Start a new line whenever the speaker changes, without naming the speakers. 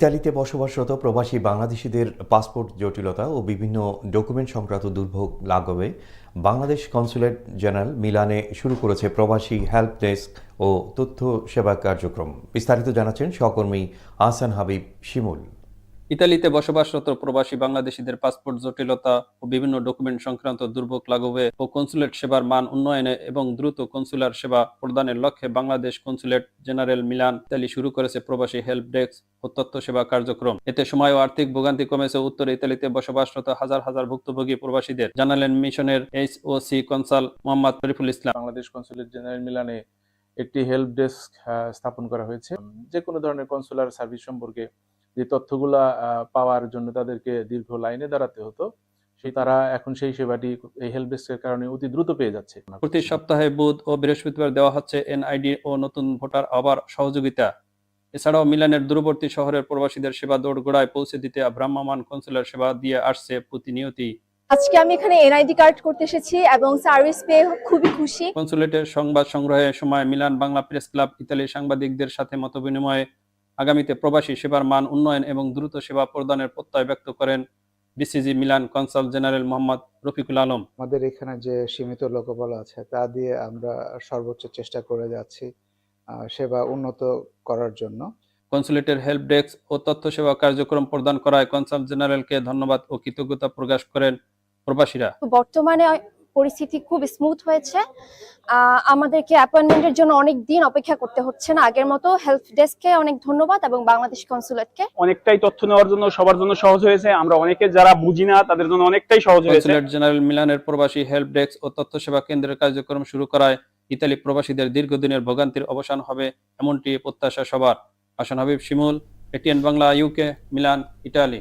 ইতালিতে বসবাসরত প্রবাসী বাংলাদেশিদের পাসপোর্ট জটিলতা ও বিভিন্ন ডকুমেন্ট সংক্রান্ত দুর্ভোগ লাঘবে, বাংলাদেশ কনসুলেট জেনারেল মিলানে শুরু করেছে প্রবাসী হেল্প ডেস্ক ও তথ্য সেবা কার্যক্রম। বিস্তারিত জানাচ্ছেন সহকর্মী আহসান হাবিব শিমুল।
ইতালিতে বসবাসরত প্রবাসী বাংলাদেশিদের পাসপোর্ট জটিলতা ও বিভিন্ন ডকুমেন্ট সংক্রান্ত দুর্ভোগ লাঘবে ও কনসুলেট সেবার মান উন্নয়নে এবং দ্রুত কনসুলার সেবা প্রদানের লক্ষ্যে Bangladesh consulate general Milan Italy শুরু করেছে প্রবাসী হেল্প ডেস্ক ও তথ্য সেবা কার্যক্রম। এতে সময় ও আর্থিক ভোগান্তি কমেছে উত্তর ইতালিতে বসবাসরত হাজার হাজার ভুক্তভোগী প্রবাসীদের। জানালেন মিশনের H O C consul Mohammad Shariful Islam.
Bangladesh consulate general মিলানে একটি হেল্প ডেস্ক স্থাপন করা হয়েছে। যে কোনো ধরনের কনসুলার সার্ভিস সম্পর্কে যে তথ্যগুলা পাওয়ার জন্য তাদেরকে দীর্ঘ লাইনে দাঁড়াতে হতো সেই তারা এখন সেই সেবাটি এই হেল্প ডেস্কের কারণে অতি দ্রুত পেয়ে যাচ্ছে।
প্রতি সপ্তাহে বুধ ও বৃহস্পতিবার দেওয়া হচ্ছে এনআইডি ও নতুন ভোটার আবার সহযোগিতা। এছাড়াও মিলানের দূরবর্তী শহরের প্রবাসীদের সেবা দৌড়গোড়ায় পৌঁছে দিতে ভ্রাম্যমাণ কনসুলার সেবা দিয়ে আসছে প্রতিনিয়তি
আজকে আমি এখানে এনআইডি কার্ড করতে এসেছি এবং সার্ভিস পেয়ে খুবই খুশি।
কনসুলেটের সংবাদ সংগ্রহের সময় মিলান বাংলা প্রেস ক্লাব ইতালির সাংবাদিকদের সাথে মতবিনিময়ে আগামীতে প্রবাসী সেবার মান উন্নয়ন এবং দ্রুত সেবা প্রদানের প্রত্যয় ব্যক্ত করেন BCG Milan consul general Mohammad Rafiqul Alam.
আমাদের এখানে যে সীমিত লোকবল আছে তা দিয়ে আমরা সর্বোচ্চ চেষ্টা করে যাচ্ছি আহ, সেবা উন্নত করার জন্য।
কনসুলেটের হেল্প ডেস্ক ও তথ্য সেবা কার্যক্রম প্রদান করায় কনসাল জেনারেলকে ধন্যবাদ ও কৃতজ্ঞতা প্রকাশ করেন প্রবাসীরা।
বর্তমানে পরিস্থিতি খুব স্মুথ হয়েছে। আহ, আমাদেরকে অ্যাপয়েন্টমেন্টের জন্য অনেক দিন অপেক্ষা করতে হচ্ছে না। আগের মতো হেল্প ডেস্ককে অনেক ধন্যবাদ এবং বাংলাদেশ কনসুলেটকে
অনেকটাই তথ্য নেওয়ার জন্য সবার জন্য সহজ হয়েছে। আমরা অনেকে যারা বুঝি না তাদের জন্য অনেকটাই সহজ হয়েছে।
কনসুলেট জেনারেল মিলানের প্রবাসী হেল্প ডেস্ক ও তথ্য সেবা কেন্দ্রের কার্যক্রম শুরু করায় ইতালি প্রবাসীদের দীর্ঘদিনের ভোগান্তির অবসান হবে এমনটি প্রত্যাশা সবার। Hasan Habib Shimul ATN Bangla UK Milan Italy